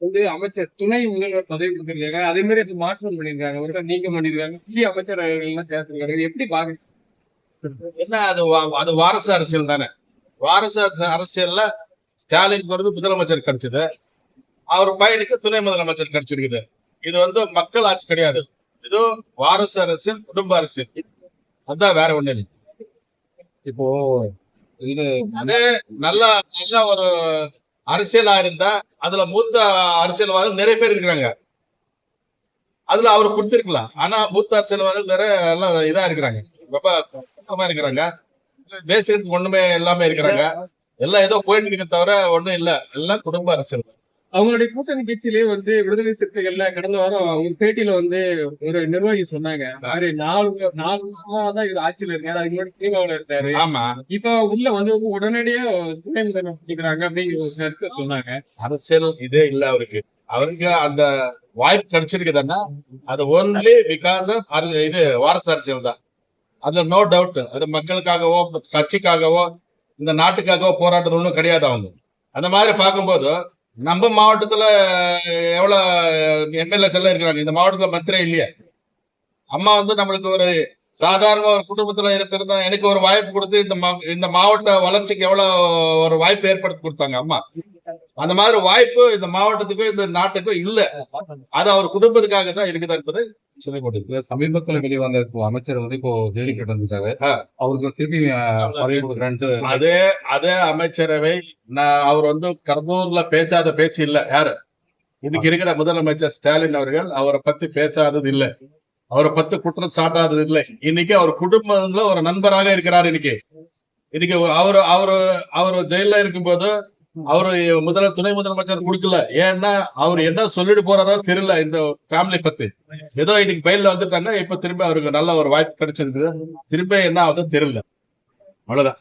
வந்து அமைச்சர் துணை முதல்வர் பதவி கொடுத்திருக்காங்க. அதே மாதிரி அது மாற்றம் பண்ணிருக்காங்க ஒரு நீக்கம் பண்ணிருக்காங்க புதிய அமைச்சர்கள் எல்லாம் சேர்த்திருக்காங்க. இது எப்படி பாக்குறீங்க? என்ன அது வா- அது வாரசு அரசியல் தானே? வாரசு அரசியல்ல ஸ்டாலினுக்கு வந்து முதலமைச்சர் கிடைச்சது. அவர் பையனுக்கு துணை முதலமைச்சர் கிடைச்சிருக்குது. இது வந்து மக்கள் ஆட்சி கிடையாது. இது வாரசு அரசியல் குடும்ப அரசியல். அதான் வேற ஒண்ணு இல்லை. இப்போ இது அது நல்ல நல்ல ஒரு அரசியலா இருந்தா அதுல மூத்த அரசியல்வாதிகள் நிறைய பேர் இருக்கிறாங்க. அதுல அவர் கொடுத்திருக்கலாம். ஆனா மூத்த அரசியல்வாதிகள் நிறைய எல்லாம் இதா இருக்கிறாங்க. ரொம்ப இருக்கிறாங்க. பேசுறதுக்கு ஒண்ணுமே எல்லாமே இருக்கிறாங்க. எல்லாம் ஏதோ போயிட்டு இருக்க தவிர ஒண்ணும் இல்ல. எல்லாம் குடும்ப அரசியல் அவங்களுடைய கூட்டணி கட்சியிலேயே வந்து விடுதலை சிறுத்தைகள்ல கடந்த வாரம் அவங்க பேட்டியில வந்து ஒரு நிர்வாகி சொன்னாங்க. மாதிரி நாலு நாலு வருஷமா தான் இவர் ஆட்சியில இருக்காரு. அதுக்கு முன்னாடி சினிமாவில் இருந்தாரு ஆமா. இப்ப உள்ள வந்து உடனடியா துணை முதல்வர் பண்ணிக்கிறாங்க அப்படிங்கிற சொன்னாங்க. அரசியல் இதே இல்ல அவருக்கு. அவருக்கு அந்த வாய்ப்பு கிடைச்சிருக்குதுன்னா அது ஒன்லி பிகாஸ் ஆஃப் இது வாரசு அரசியல் தான். அதுல நோ டவுட் அது மக்களுக்காகவோ கட்சிக்காகவோ இந்த நாட்டுக்காகவோ போராடுறவங்களும் கிடையாது அவங்க. அந்த மாதிரி பார்க்கும்போது நம்ம மாவட்டத்துல எவ்வளவு எம்எல்ஏஸ் எல்லாம் இருக்கிறாங்க? இந்த மாவட்டத்துல மந்திரி இல்லையே. அம்மா வந்து நம்மளுக்கு ஒரு சாதாரண ஒரு குடும்பத்துல இருக்கிறத எனக்கு ஒரு வாய்ப்பு கொடுத்து இந்த மா- இந்த மாவட்ட வளர்ச்சிக்கு எவ்வளவு ஒரு வாய்ப்பு ஏற்படுத்தி கொடுத்தாங்க அம்மா. அந்த மாதிரி வாய்ப்பு இந்த மாவட்டத்துக்கும் இந்த நாட்டுக்கும் இல்ல. அது அவர் குடும்பத்துக்காக தான் இருக்குதா என்பது சொல்லிக் இப்ப சமீபத்துல வெளிவந்த அமைச்சர் வந்து இப்போ ஜெயிலுக்கு கிடந்துட்டாரு. அவருக்கு திருப்பி பதவி கொடுக்குறேன்ட்டு அதே அதே அமைச்சரவை நான் அவர் வந்து கர்னூர்ல பேசாத பேச்சு இல்ல யாரு? இன்னைக்கு இருக்கிற முதலமைச்சர் ஸ்டாலின் அவர்கள் அவரை பத்தி பேசாதது இல்ல. அவரை பத்தி குற்றம் சாட்டாதது இல்லை. இன்னைக்கு அவர் குடும்பத்துல ஒரு நண்பராக இருக்கிறார் இன்னைக்கு. இன்னைக்கு அவர் அவரு அவர் ஜெயில இருக்கும்போது அவரு முதல துணை முதலமைச்சர் கொடுக்கல. ஏன்னா அவர் என்ன சொல்லிட்டு போறாரோ தெரியல இந்த ஃபேமிலி பத்தி. ஏதோ இன்னைக்கு பயில வந்துட்டாங்க இப்ப திரும்ப அவருக்கு நல்ல ஒரு வாய்ப்பு கிடைச்சிருக்குது. திரும்ப என்ன ஆகுதுன்னு தெரியல. அவ்வளவுதான்.